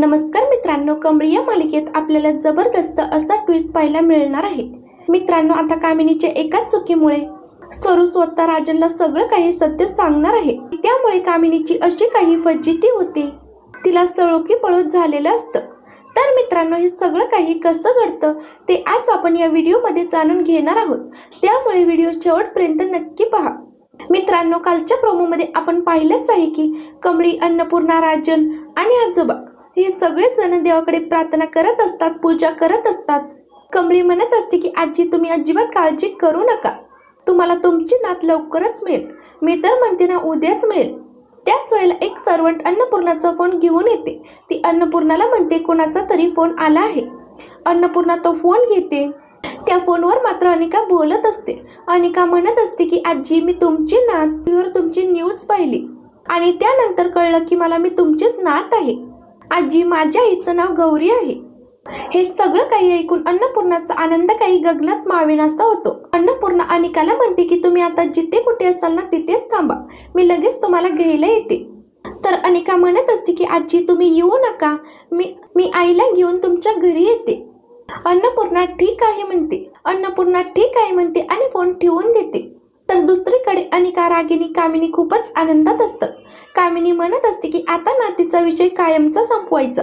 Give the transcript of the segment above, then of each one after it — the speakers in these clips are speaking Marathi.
नमस्कार मित्रांनो कमळी या मालिकेत आपल्याला जबरदस्त असा ट्विस्ट पाहायला मिळणार आहे. मित्रांनो आता कामिनीच्या एकाच चुकीमुळे सरू स्वतः राजनला सगळं काही सत्य सांगणार आहे. त्यामुळे कामिनीची अशी काही फजिती होते. तिला सळोकी पळत झालेलं असतं. तर मित्रांनो हे सगळं काही कसं घडतं ते आज आपण या व्हिडिओमध्ये जाणून घेणार आहोत. त्यामुळे व्हिडिओ शेवटपर्यंत नक्की पहा. मित्रांनो कालच्या प्रोमोमध्ये आपण पाहिलंच आहे की कमळी अन्नपूर्णा राजन आणि आजोबा हे सगळेच जण देवाकडे प्रार्थना करत असतात पूजा करत असतात. कमळी म्हणत असते की आजी तुम्ही अजिबात काळजी करू नका. तुम्हाला तुमची नात लवकरच मिळेल. मी तर म्हणते ना उद्याच मिळेल. त्याच वेळेला एक सर्वंट अन्नपूर्णाचा फोन घेऊन येते. ती अन्नपूर्णाला म्हणते कोणाचा तरी फोन आला आहे. अन्नपूर्णा तो फोन घेते. त्या फोनवर मात्र अनिका बोलत असते. अनिका म्हणत असते की आजी मी तुमची नात तुमची न्यूज पाहिली. आणि त्यानंतर कळलं की मला मी तुमचीच नात आहे. आजी माझ्या आईचं नाव गौरी आहे. हे सगळं काही ऐकून अन्नपूर्णाचा आनंद काही गगनात मावेनासा होतो. अन्नपूर्णा अनिकाला म्हणते की तुम्ही आता जिथे कुठे असाल ना तिथेच थांबा. मी लगेच तुम्हाला घ्यायला येते. तर अनिका म्हणत असते की आजी तुम्ही येऊ नका. मी मी आईला घेऊन तुमच्या घरी येते. अन्नपूर्णा ठीक आहे म्हणते. अन्नपूर्णा ठीक आहे म्हणते आणि फोन ठेवून देते. तर दुसरीकडे अनिका रागिनी कामिनी खूपच आनंदात असतं कामिनी म्हणत असते की आता नातीचा विषय कायमचा संपवायचा.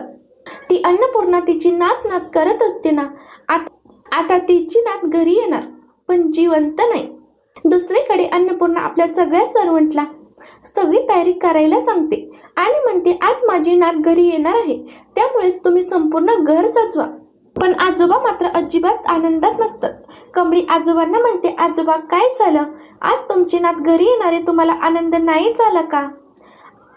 ती अन्नपूर्णा तिची नात नात करत असते ना आता आता तिची नात घरी येणार पण जिवंत नाही. दुसरीकडे अन्नपूर्णा आपल्या सगळ्या सर्वंटला सगळी तयारी करायला सांगते आणि म्हणते आज माझी नात घरी येणार आहे. त्यामुळेच तुम्ही संपूर्ण घर सजवा. पण आजोबा मात्र अजिबात आनंदात नसतात. कमळी आजोबांना म्हणते आजोबा काय झालं? आज तुमची नात घरी येणारे तुम्हाला आनंद नाही झाला का?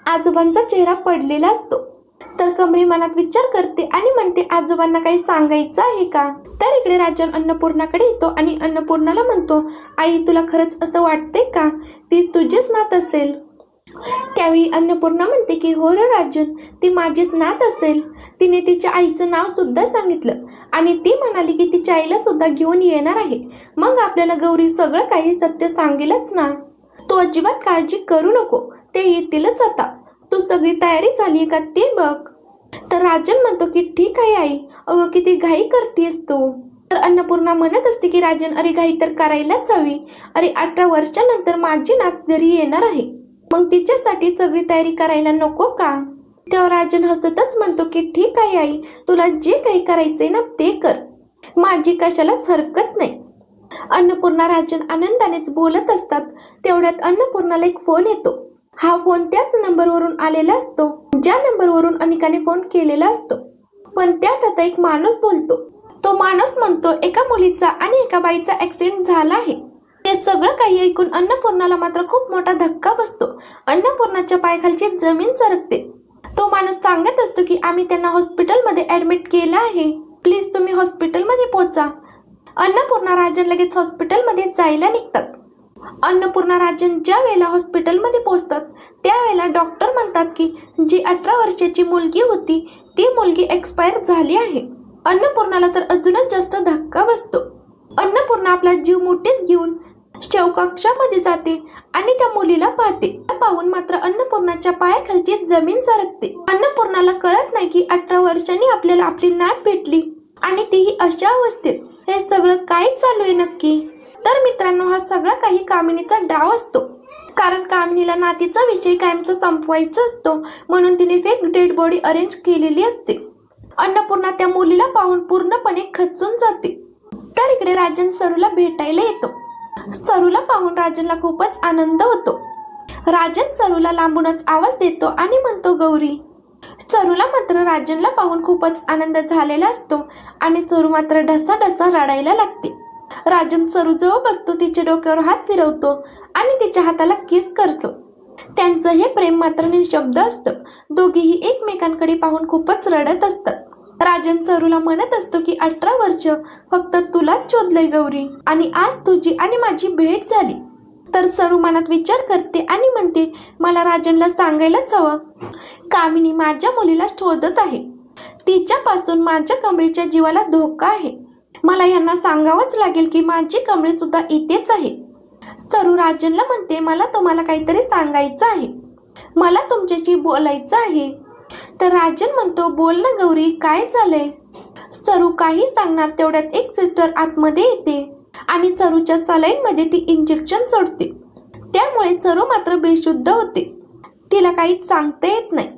आजोबांचा चेहरा पडलेला असतो. तर कमळी मनात विचार करते आणि म्हणते आजोबांना काही सांगायचं आहे का? तर इकडे राजन अन्नपूर्णाकडे येतो आणि अन्नपूर्णाला म्हणतो आई तुला खरंच असं वाटते का? ती तुझीच नात असेल. त्यावेळी अन्नपूर्णा म्हणते की हो राजन ती माझीच नात असेल. तिने तिच्या आईचं नाव सुद्धा सांगितलं आणि ती म्हणाली की तिच्या आईला सुद्धा घेऊन येणार आहे. मग आपल्याला गौरी सगळं काही सत्य सांगेलच ना? तू अजिबात काळजी करू नको. ते येतीलच आता. तू सगळी तयारी झाली का ते बघ. तर राजन म्हणतो की ठीक आहे आई. अगं किती घाई करतेस तू. तर अन्नपूर्णा म्हणत असते की राजन अरे घाई तर करायलाच हवी. अरे अठरा वर्षानंतर माझी नात घरी येणार आहे. मग तिच्यासाठी सगळी तयारी करायला नको का? तेव्हा राजन हसतच म्हणतो की ठीक आहे आई तुला जे काही करायचंय ना ते कर. माझी कशालाच हरकत नाही. अन्नपूर्णा राजन आनंदानेच बोलत असतात. तेवढ्यात अन्नपूर्णाला एक फोन येतो. हा फोन त्याच नंबरवरून आलेला असतो ज्या नंबरवरून अनिकाने फोन केलेला असतो. पण त्यात आता एक माणूस बोलतो. तो माणूस म्हणतो एका मुलीचा आणि एका बाईचा ऍक्सिडेंट झाला आहे. सगळं काही ऐकून अन्नपूर्णाला मात्र खूप मोठा धक्का बसतो. अन्नपूर्णाच्या पायखालची जमीन सरकते. तो माणूस सांगत असतो की आम्ही त्यांना हॉस्पिटलमध्ये ऍडमिट केलं आहे. प्लीज तुम्ही हॉस्पिटलमध्ये पोहोचा अन्नपूर्णा राजन लगेच हॉस्पिटलमध्ये जायला निघतात. अन्नपूर्णा राजन ज्या वेळेला हॉस्पिटलमध्ये पोहोचतात त्यावेळेला डॉक्टर म्हणतात की जी अठरा वर्षाची मुलगी होती ती मुलगी एक्सपायर झाली आहे. अन्नपूर्णाला तर अजूनच जास्त धक्का बसतो. अन्नपूर्णा आपला जीव मुठीत घेऊन शवकक्षामध्ये जाते आणि त्या मुलीला पाहते. त्या पाहून मात्र अन्नपूर्णाच्या पायाखालची जमीन सरकते. अन्नपूर्णाला कळत नाही की अठरा वर्षांनी आपल्याला आपली नात भेटली आणि तीही अशा अवस्थेत हे सगळं काय चालू आहे नक्की? तर मित्रांनो हा सगळा काही कामिनीचा डाव असतो. कारण कामिनीला नातीचा विषय कायमचा संपवायचा असतो. म्हणून तिने फेक डेड बॉडी अरेंज केलेली असते. अन्नपूर्णा त्या मुलीला पाहून पूर्णपणे खचून जाते. तर इकडे राजन सरूला भेटायला येतो. चरूला पाहून राजनला खूपच आनंद होतो. राजन चरूला लांबूनच आवाज देतो आणि म्हणतो गौरी. चरूला मात्र राजनला पाहून खूपच आनंद झालेला असतो आणि चरू मात्र ढसा ढसा रडायला लागते. राजन चरू जवळ बसतो तिच्या डोक्यावर हात फिरवतो आणि तिच्या हाताला किस करतो. त्यांचं हे प्रेम मात्र निशब्द असतं. दोघेही एकमेकांकडे पाहून खूपच रडत असतात. राजन सरूला म्हणत असतो की अठरा वर्ष फक्त तुलाच शोधलंय गौरी आणि आज तुझी आणि माझी भेट झाली. तर सरू मनात विचार करते आणि म्हणते मला राजनला सांगायलाच हवं. कामिनी माझ्या मुलीला शोधत आहे. तिच्यापासून माझ्या कमळीच्या जीवाला धोका आहे. मला यांना सांगावंच लागेल की माझी कमळी सुद्धा इथेच आहे. सरू राजनला म्हणते मला तुम्हाला काहीतरी सांगायचं आहे. मला तुमच्याशी बोलायचं आहे. तर राजन म्हणतो बोल ना गौरी काय झालंय चरू काही सांगणार तेवढ्यात एक सिस्टर आतमध्ये येते आणि चरूच्या सलाईन मध्ये ती इंजेक्शन सोडते. त्यामुळे चरू मात्र बेशुद्ध होते. तिला काहीच सांगता येत नाही.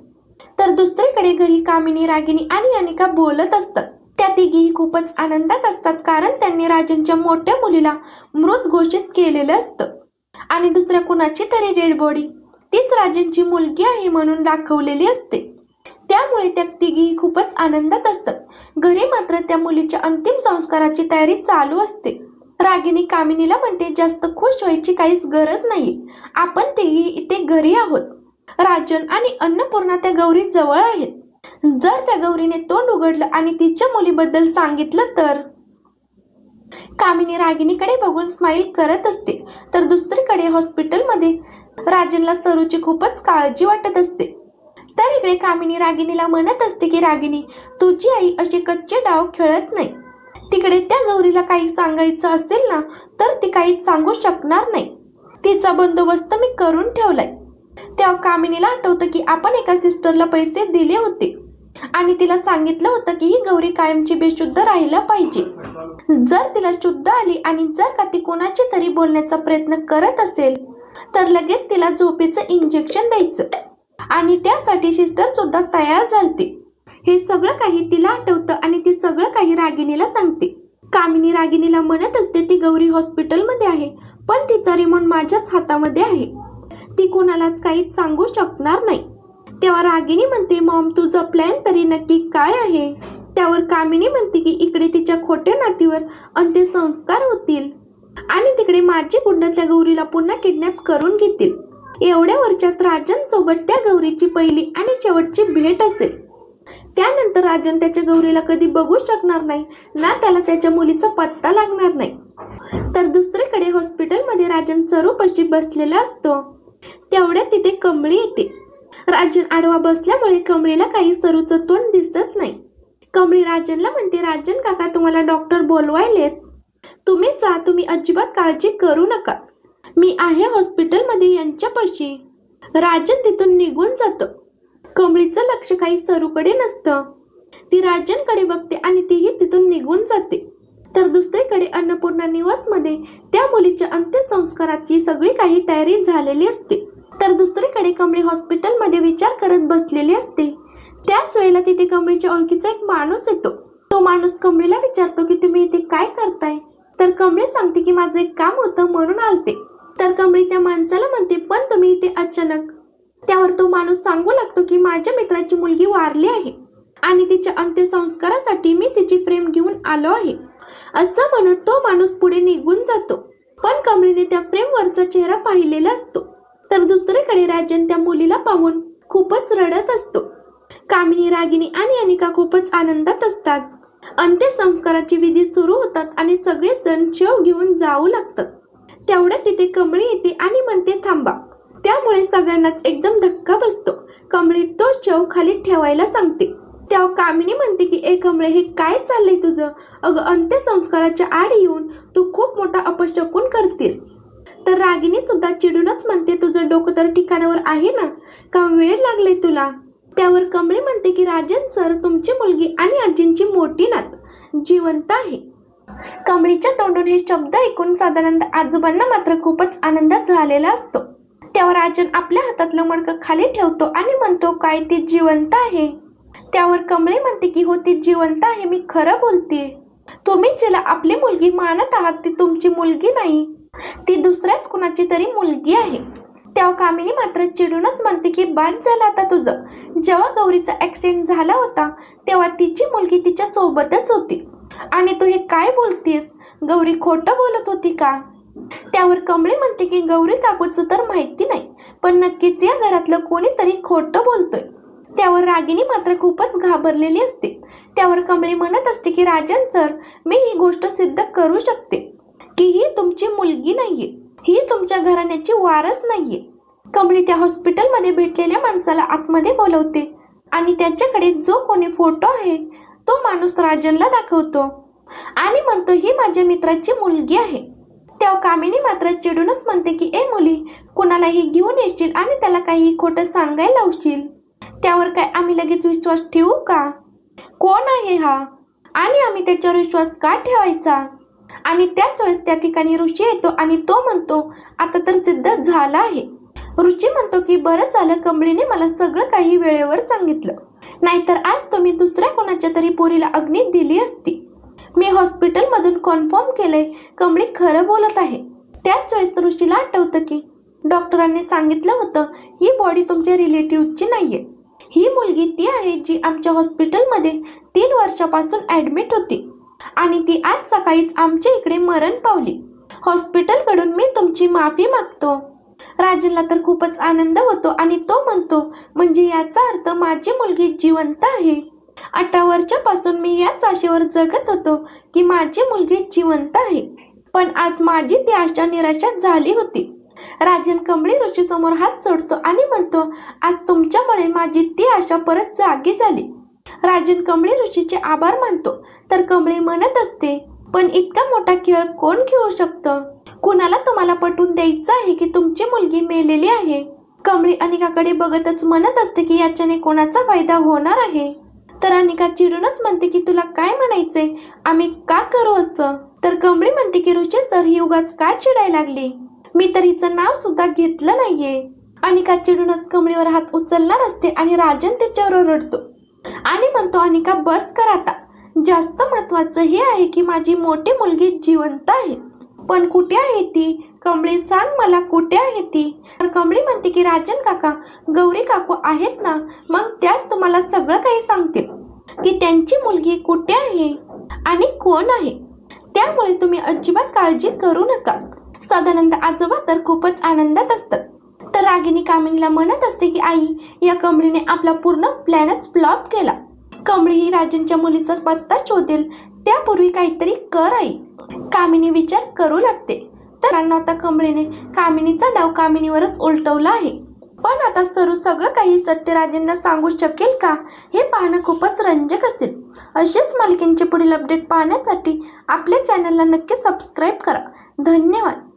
तर दुसरीकडे घरी कामिनी रागिनी आणि अनिका बोलत असतात. त्या तिघीही खूपच आनंदात असतात कारण त्यांनी राजनच्या मोठ्या मुलीला मृत घोषित केलेलं असतं. आणि दुसऱ्या कुणाची तरी डेड बॉडी तीच राजनची मुलगी आहे म्हणून दाखवलेली असते. त्यामुळे त्या तिघी खूपच आनंदात असतात. घरी मात्र त्या मुलीच्या अंतिम संस्काराची तयारी चालू असते. रागिनी कामिनीला म्हणते जास्त खुश व्हायची काहीच गरज नाही आपण तिघी इथे घरी आहोत. राजन आणि अन्नपूर्णा त्या गौरी जवळ आहेत. जर त्या गौरीने तोंड उघडलं आणि तिच्या मुलीबद्दल सांगितलं तर? कामिनी रागिनीकडे बघून स्माईल करत असते. तर दुसरीकडे हॉस्पिटलमध्ये राजनला सरूची खूपच काळजी वाटत असते. तर इकडे कामिनी रागिणीला म्हणत असते की रागिनी तुझी आई अशी कच्चे डाव खेळत नाही. तिकडे त्या गौरीला काही सांगायचं असेल ना तर ती काही सांगू शकणार नाही. तिचा बंदोबस्त मी करून ठेवलाय. तेव्हा कामिनीला आठवतं की आपण एका सिस्टरला पैसे दिले होते आणि तिला सांगितलं होतं की ही गौरी कायमची बेशुद्ध राहिला पाहिजे. जर तिला शुद्ध आली आणि जर का ती कोणाची तरी बोलण्याचा प्रयत्न करत असेल तर लगेच तिला झोपेचं इंजेक्शन द्यायचं. आणि त्यासाठी सिस्टर सुद्धा तयार झालते. हे सगळं काही तिला आठवतं आणि ती सगळं काही रागिणीला सांगते. कामिनी रागिणीला म्हणत असते ती गौरी हॉस्पिटलमध्ये आहे पण तिचा रिमोट माझ्याच हातामध्ये आहे. ती कोणालाच काहीच सांगू शकणार नाही. तेव्हा रागिनी म्हणते मॉम तुझा प्लॅन तरी नक्की काय आहे? त्यावर कामिनी म्हणते की इकडे तिच्या खोट्या नातीवर अंत्यसंस्कार होतील आणि तिकडे माझी कुंडातल्या गौरीला पुन्हा किडनॅप करून घेतील. एवढ्या वर्षात राजन सोबत त्या गौरीची पहिली आणि शेवटची भेट असेल. त्यानंतर राजन त्याच्या गौरीला कधी बघू शकणार नाही ना त्याला त्याच्या मुलीचा पत्ता लागणार नाही. तर दुसरीकडे हॉस्पिटलमध्ये राजन चरूपाशी बसलेला असतो. तेवढ्यात तिथे कमळी येते. राजन आडवा बसल्यामुळे कमळीला काही सरूचं तोंड दिसत नाही. कमळी राजनला म्हणते राजन काका तुम्हाला डॉक्टर बोलवायलेत. तुम्ही जा तुम्ही अजिबात काळजी करू नका. मी आहे हॉस्पिटलमध्ये यांच्यापाशी राजन तिथून निघून जातं. कमळीचं लक्ष काही सरूकडे नसतं. ती राजनकडे बघते आणि तीही तिथून निघून जाते. तर दुसरीकडे अन्नपूर्णा निवासमध्ये त्या मुलीच्या अंत्यसंस्काराची सगळी काही तयारी झालेली असते. तर दुसरीकडे कमळी हॉस्पिटलमध्ये विचार करत बसलेली असते. त्याच वेळेला तिथे कमळीच्या ओळखीचा एक माणूस येतो. तो माणूस कमळीला विचारतो की तुम्ही इथे काय करताय? तर कमळी सांगते की माझं एक काम होतं म्हणून आलते. तर कमळी त्या माणसाला म्हणते पण तुम्ही इथे अचानक त्यावर तो माणूस सांगू लागतो की माझ्या मित्राची मुलगी वारली आहे आणि तिच्या अंत्यसंस्कारासाठी मी तिची फ्रेम घेऊन आलो आहे. असं म्हणत तो माणूस पुढे निघून जातो. पण कमळीने त्या फ्रेमवरचा चेहरा पाहिलेला असतो. तर दुसरीकडे राजन त्या मुलीला पाहून खूपच रडत असतो. कामिनी रागिनी आणि अनिका खूपच आनंदात असतात. अंत्यसंस्काराची विधी सुरू होतात आणि सगळेच जण शेव घेऊन जाऊ लागतात. तेवढ्यात तिथे कमळी येते आणि म्हणते थांबा. त्यामुळे सगळ्यांनाच एकदम धक्का बसतो. कमळी तो चव खाली ठेवायला सांगते. तेव्हा कामिनी म्हणते की ए कमळे हे काय चाललंय तुझं? अगं अंत्यसंस्काराच्या आड येऊन तू खूप मोठा अपशकून करतेस. तर रागिनी सुद्धा चिडूनच म्हणते तुझं डोकं तर ठिकाणावर आहे ना? का वेळ लागलाय तुला? त्यावर कमळे म्हणते की राजन सर तुमची मुलगी आणि आजींची मोठी नात जिवंत आहे. कमळीच्या तोंडून हे शब्द ऐकून साधारणतः आजोबांना मात्र खूपच आनंद झालेला असतो. तेव्हा राजन आपल्या हातातलं मडकं खाली ठेवतो आणि म्हणतो काय ती जिवंत आहे? त्यावर कमळे म्हणते की हो ती जिवंत आहे मी खरं बोलते. तुम्ही जिला आपली मुलगी मानत आहात ती तुमची मुलगी नाही. ती दुसऱ्याच कुणाची तरी मुलगी आहे. तेव्हा कामिनी मात्र चिडूनच म्हणते की बाद झालं आता तुझं. जेव्हा गौरीचा ऍक्सिडेंट झाला होता तेव्हा तिची मुलगी तिच्या सोबतच होती. आणि तू हे काय बोलतीस? गौरी खोटं बोलत होती का? त्यावर कमळे म्हणते की गौरी काकूचं तर माहिती नाही पण नक्कीच या घरातलं कोणीतरी खोटं बोलतोय. त्यावर रागिनी मात्र खूपच घाबरलेली असते. त्यावर कमळी म्हणत असते की राजन सर मी ही गोष्ट सिद्ध करू शकते की ही तुमची मुलगी नाहीये ही तुमच्या घराण्याची वारस नाहीये. कमळी त्या हॉस्पिटलमध्ये भेटलेल्या माणसाला आतमध्ये बोलवते आणि त्याच्याकडे जो कोणी फोटो आहे तो माणूस राजनला दाखवतो. आणि म्हणतो ही माझ्या मित्राची मुलगी आहे. तेव्हा कामिनी मात्र चिडूनच म्हणते की ए मुली कुणालाही घेऊन येशील आणि त्याला काही खोटं सांगायला लावशील? त्यावर काय आम्ही लगेच विश्वास ठेवू का? कोण आहे हा? आणि आम्ही त्याच्यावर विश्वास का ठेवायचा? आणि त्याच वेळेस त्या ठिकाणी ऋषी येतो आणि तो म्हणतो आता तर सिद्ध झाला आहे. ऋषी म्हणतो की बरं झालं कंबळीने मला सगळं काही वेळेवर सांगितलं. नाहीतर आज तुम्ही दुसऱ्या कोणाच्या तरी पोरीला अग्नीत दिली असती. मी हॉस्पिटलमधून कन्फर्म केलंय कमळी खरं बोलत आहे. त्याच वेळेस ऋषीला आठवतं की डॉक्टरांनी सांगितलं होतं ही बॉडी तुमच्या रिलेटिव्हची नाहीये. ही मुलगी ती आहे जी आमच्या हॉस्पिटलमध्ये तीन वर्षापासून ॲडमिट होती. आणि ती आज सकाळीच आमच्या इकडे मरण पावली. हॉस्पिटलकडून मी तुमची माफी मागतो. राजनला तर खूपच आनंद होतो आणि तो म्हणतो म्हणजे याचा अर्थ माझी मुलगी जिवंत आहे. अठरा वर्षापासून मी याच आशेवर जगत होतो की माझी मुलगी जिवंत आहे. पण आज माझी ती आशा निराशा झाली होती. राजन कमळी ऋषी समोर हात जोडतो आणि म्हणतो आज तुमच्यामुळे माझी ती आशा परत जागी झाली. राजन कमळी ऋषीचे आभार मानतो. तर कमळी म्हणत असते पण इतका मोठा खेळ कोण खेळू शकतं? कुणाला तुम्हाला पटवून द्यायचं आहे की तुमची मुलगी मेलेली आहे? कमळी अनिकाकडे बघतच म्हणत असते की याच्याने कोणाचा फायदा होणार आहे? तर अनिका चिडूनच म्हणते की तुला काय म्हणायचंय? आम्ही का करू असं? तर कमळी म्हणते की ऋषी सर ही उगाच का चिडायला लागली? मी तर हिचं नाव सुद्धा घेतलं नाहीये. अनिका चिडूनच कमळीवर हात उचलणार असते आणि राजन त्याच्यावर रडतो आणि म्हणतो अनिका बस कर आता. जास्त महत्वाचं हे आहे की माझी मोठी मुलगी जिवंत आहे. पण कुठे आहे ती? कमळी सांग मला कुठे आहे ती? तर कमळी म्हणते की राजन काका गौरी काकू आहेत ना मग त्याच तुम्हाला सगळं काही सांगतील की त्यांची मुलगी कुठे आहे आणि कोण आहे. त्यामुळे तुम्ही अजिबात काळजी करू नका. सदानंद आजोबा तर खूपच आनंदात असतात. तर रागिनी कामिनीला म्हणत असते की आई या कमळीने आपला पूर्ण प्लॅनच फ्लॉप केला. कमळीही राजनच्या मुलीचा पत्ता शोधेल. त्यापूर्वी काहीतरी कर आई. कामिनी विचार करू लागते. तर आता कमळीने कामिनीचा डाव कामिनीवरच उलटवला आहे. पण आता सरू सगळं काही सत्यराजेंना सांगू शकेल का? हे पाहणं खूपच रंजक असेल. असेच मालिकेंचे पुढील अपडेट पाहण्यासाठी आपल्या चॅनलला नक्की सबस्क्राईब करा. धन्यवाद.